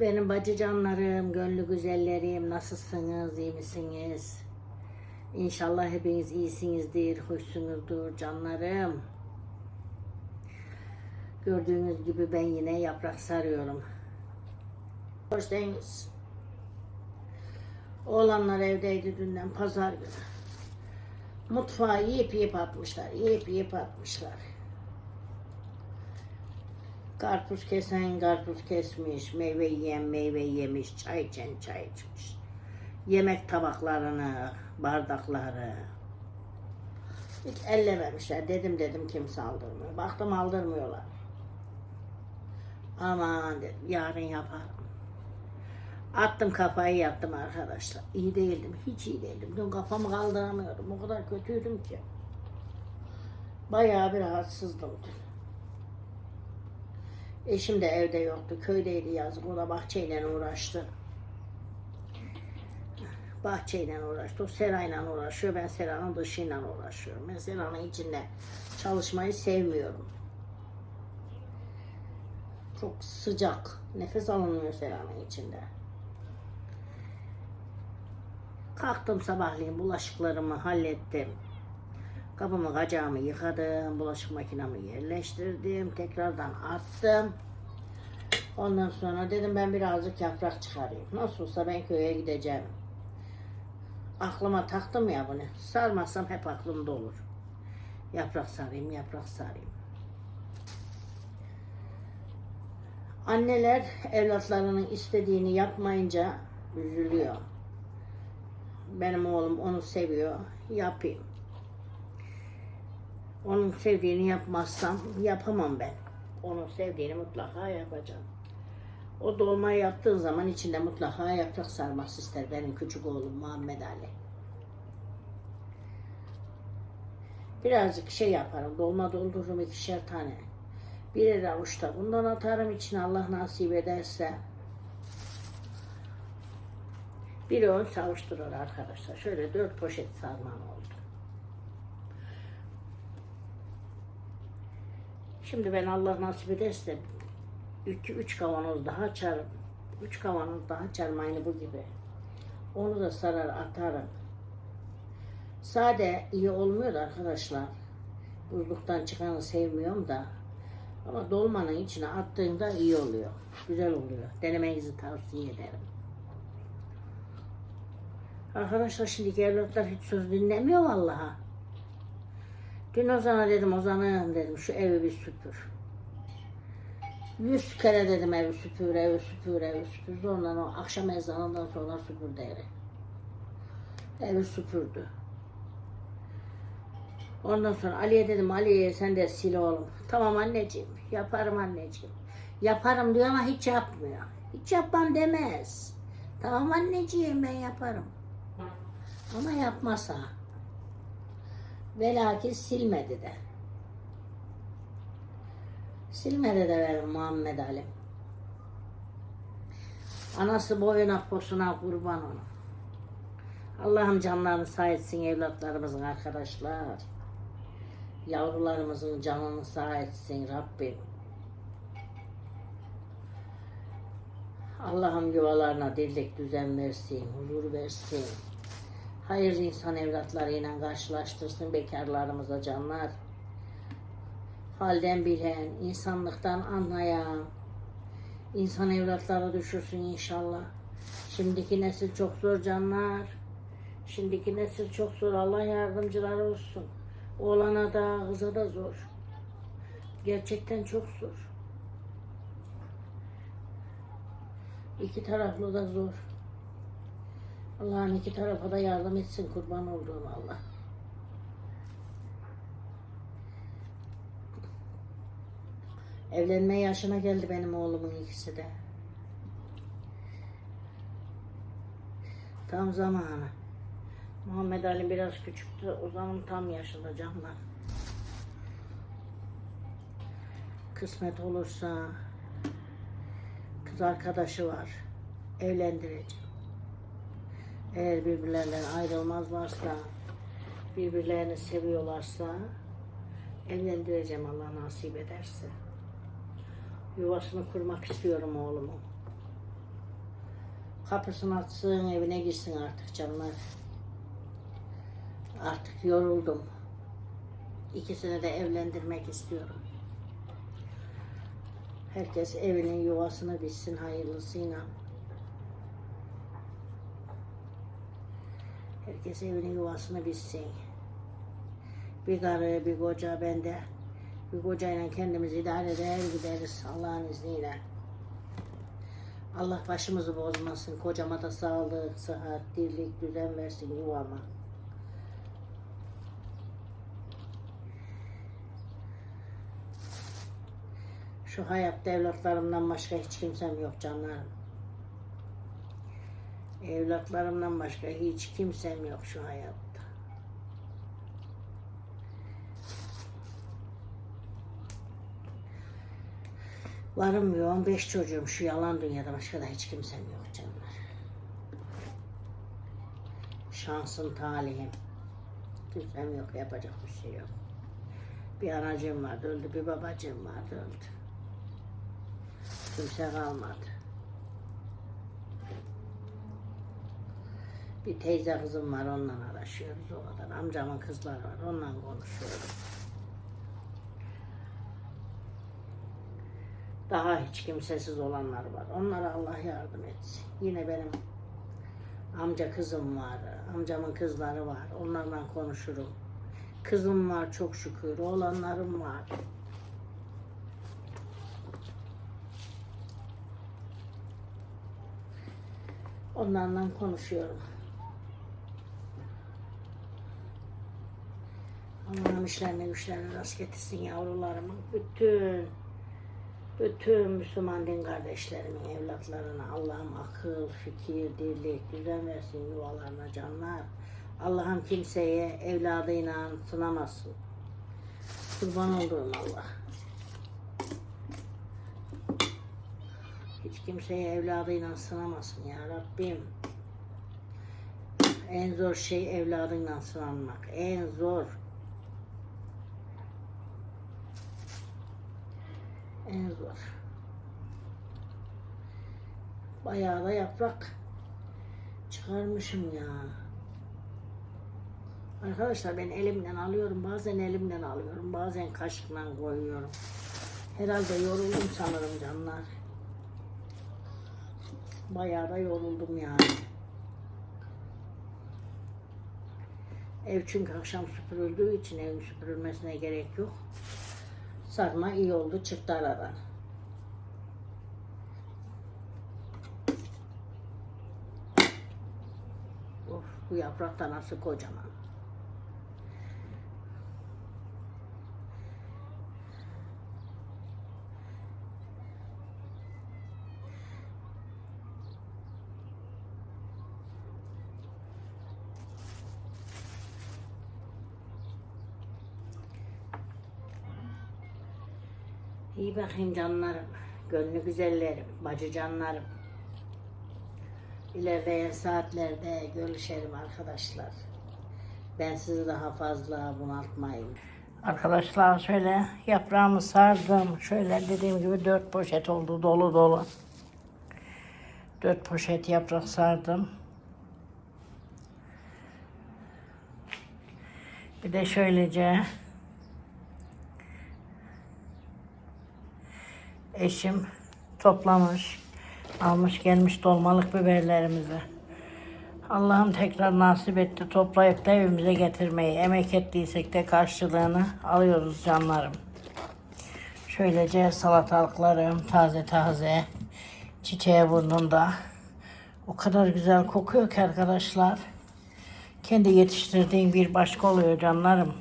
Benim bacı canlarım, gönlü güzellerim, nasılsınız, iyi misiniz? İnşallah hepiniz iyisinizdir, hoşsunuzdur canlarım. Gördüğünüz gibi ben yine yaprak sarıyorum. Hoş değiliz. Oğlanlar evdeydi dünden pazar günü. Mutfağı yiyip yiyip atmışlar, yiyip yiyip atmışlar. Karpuz kesen karpuz kesmiş, meyve yiyen meyve yemiş, çay içen çay içmiş. Yemek tabaklarını, bardakları hiç ellememişler. Dedim dedim kimse aldırmıyor. Baktım aldırmıyorlar. Aman dedim yarın yaparım. Attım kafayı yattım arkadaşlar. İyi değildim, hiç iyi değildim. Dün kafamı kaldıramıyordum. O kadar kötüydüm ki. Bayağı bir rahatsızdım dün. Eşim de evde yoktu. Köydeydi yazık. O da bahçeyle uğraştı. Bahçeyle uğraştı. O serayla uğraşıyor. Ben seranın dışıyla uğraşıyorum. Ben seranın içinde çalışmayı sevmiyorum. Çok sıcak. Nefes alınmıyor seranın içinde. Kalktım sabahleyin bulaşıklarımı hallettim. Kapımı kacağımı yıkadım, bulaşık makinamı yerleştirdim, tekrardan attım. Ondan sonra dedim ben birazcık yaprak çıkarayım. Nasıl olsa ben köye gideceğim. Aklıma taktım ya bunu. Sarmazsam hep aklımda olur. Yaprak sarayım, yaprak sarayım. Anneler evlatlarının istediğini yapmayınca üzülüyor. Benim oğlum onu seviyor, yapayım. Onun sevdiğini yapmazsam yapamam ben. Onun sevdiğini mutlaka yapacağım. O dolma yaptığın zaman içinde mutlaka yaprak sarması ister benim küçük oğlum Muhammed Ali. Birazcık şey yaparım, dolma doldururum ikişer tane. Birer avuçta bundan atarım içine Allah nasip ederse. Bir ön savuşturur arkadaşlar. Şöyle dört poşet sarmam oldu. Şimdi ben Allah nasip ederse iki üç kavanoz daha açarım. Üç kavanoz daha açarım aynı bu gibi. Onu da sarar atarım. Sade iyi olmuyor da arkadaşlar. Buzluktan çıkanı sevmiyorum da. Ama dolmanın içine attığında iyi oluyor. Güzel oluyor. Denemenizi tavsiye ederim. Arkadaşlar şimdiki evlatlar hiç söz dinlemiyor vallahi. Dün Ozan'a dedim Ozan'ım dedim şu evi bir süpür. Yüz kere dedim evi süpür, evi süpür, evi süpür. Sonra o akşam ezanından sonra süpür evi. Evi süpürdü. Ondan sonra Ali'ye dedim Ali'ye sen de sil oğlum. Tamam anneciğim yaparım anneciğim. Yaparım diyor ama hiç yapmıyor. Hiç yapmam demez. Tamam anneciğim ben yaparım. Ama yapmasa. Velakin silmedi de. Silmedi de verin Muhammed Ali. Anası boyuna posuna kurban onu. Allah'ım canlarını sağ etsin evlatlarımızın arkadaşlar. Yavrularımızın canını sağ etsin Rabbim. Allah'ım yuvalarına dirlik düzen versin, huzur versin. Hayırlı insan evlatlarıyla karşılaştırsın bekarlarımıza canlar. Halden bilen, insanlıktan anlayan, insan evlatları düşürsün inşallah. Şimdiki nesil çok zor canlar. Şimdiki nesil çok zor. Allah yardımcıları olsun. Oğlana da kıza da zor. Gerçekten çok zor. İki taraflı da zor. Allah'ın iki tarafa da yardım etsin kurban olduğum Allah. Evlenme yaşına geldi benim oğlumun ikisi de. Tam zamanı. Muhammed Ali biraz küçüktü. Ozan'ım tam yaşında canlar. Kısmet olursa kız arkadaşı var. Evlendireceğim. Eğer birbirlerinden ayrılmazlarsa, birbirlerini seviyorlarsa evlendireceğim Allah nasip ederse. Yuvasını kurmak istiyorum oğlumu. Kapısını açsın, evine girsin artık canlar. Artık yoruldum. İkisini de evlendirmek istiyorum. Herkes evinin yuvasını bitsin hayırlısıyla. Herkes evinin yuvasını bitsin. Bir karı, bir koca bende. Bir kocayla kendimizi idare eder gideriz Allah'ın izniyle. Allah başımızı bozmasın. Kocama da sağlık, sıhhat, dirlik, düzen versin yuvama. Şu hayatta evlatlarımdan başka hiç kimsem yok canlarım. Evlatlarımdan başka hiç kimsem yok şu hayatta. Varım yoğun beş çocuğum şu yalan dünyada başka da hiç kimsem yok canlar. Şansım, talihim. Kimsem yok, yapacak bir şey yok. Bir anacığım vardı öldü, bir babacığım vardı öldü. Kimse kalmadı. Bir teyze kızım var, onunla araşıyoruz o kadar. Amcamın kızları var, onunla konuşuyoruz. Daha hiç kimsesiz olanlar var. Onlara Allah yardım etsin. Yine benim amca kızım var, amcamın kızları var. Onlarla konuşurum. Kızım var çok şükür, oğlanlarım var. Onlarla konuşuyorum. Allah'ım işlerine güçlerine rast getirsin yavrularımın. Bütün bütün Müslüman din kardeşlerimin evlatlarına Allah'ım akıl, fikir, dirlik, düzen versin yuvalarına canlar. Allah'ım kimseye evladıyla sınamasın. Kurban olduğum Allah. Hiç kimseye evladıyla sınamasın ya Rabbim. En zor şey evladıyla sınanmak. En zor. En zor. Bayağı da yaprak çıkarmışım ya. Arkadaşlar ben elimden alıyorum. Bazen elimden alıyorum. Bazen kaşıkla koyuyorum. Herhalde yoruldum sanırım canlar. Bayağı da yoruldum yani. Ev çünkü akşam süpürüldüğü için evin süpürülmesine gerek yok. Sarma iyi oldu çıktı aradan. Of bu yaprak da nasıl kocaman. İyi bakayım canlarım, gönlü güzellerim, bacı canlarım. İlerleyen saatlerde görüşelim arkadaşlar. Ben sizi daha fazla bunaltmayayım. Arkadaşlar şöyle yaprağımı sardım. Şöyle dediğim gibi dört poşet oldu dolu dolu. Dört poşet yaprak sardım. Bir de şöylece eşim toplamış, almış gelmiş dolmalık biberlerimizi. Allah'ım tekrar nasip etti toplayıp da evimize getirmeyi. Emek ettiysek de karşılığını alıyoruz canlarım. Şöylece salatalıklarım taze taze çiçeğe burnunda. O kadar güzel kokuyor ki arkadaşlar. Kendi yetiştirdiğim bir başka oluyor canlarım.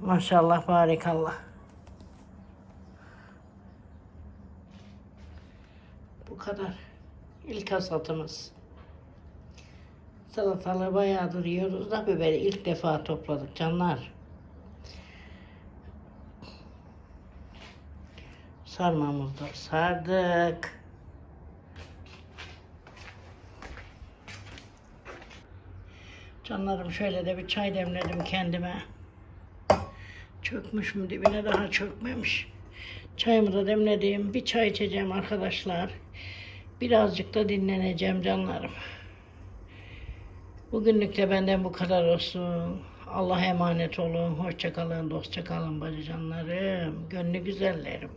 Maşallah barikallah. Kadar. İlk hasatımız. Salatalığı bayağıdır yiyoruz da biberi ilk defa topladık canlar. Sarmamızı da sardık. Canlarım şöyle de bir çay demledim kendime. Çökmüş mü dibine daha çökmemiş. Çayımı da demledim. Bir çay içeceğim arkadaşlar. Birazcık da dinleneceğim canlarım. Bugünlük de benden bu kadar olsun. Allah'a emanet olun. Hoşça kalın, dostça kalın bacı canlarım. Gönlü güzellerim.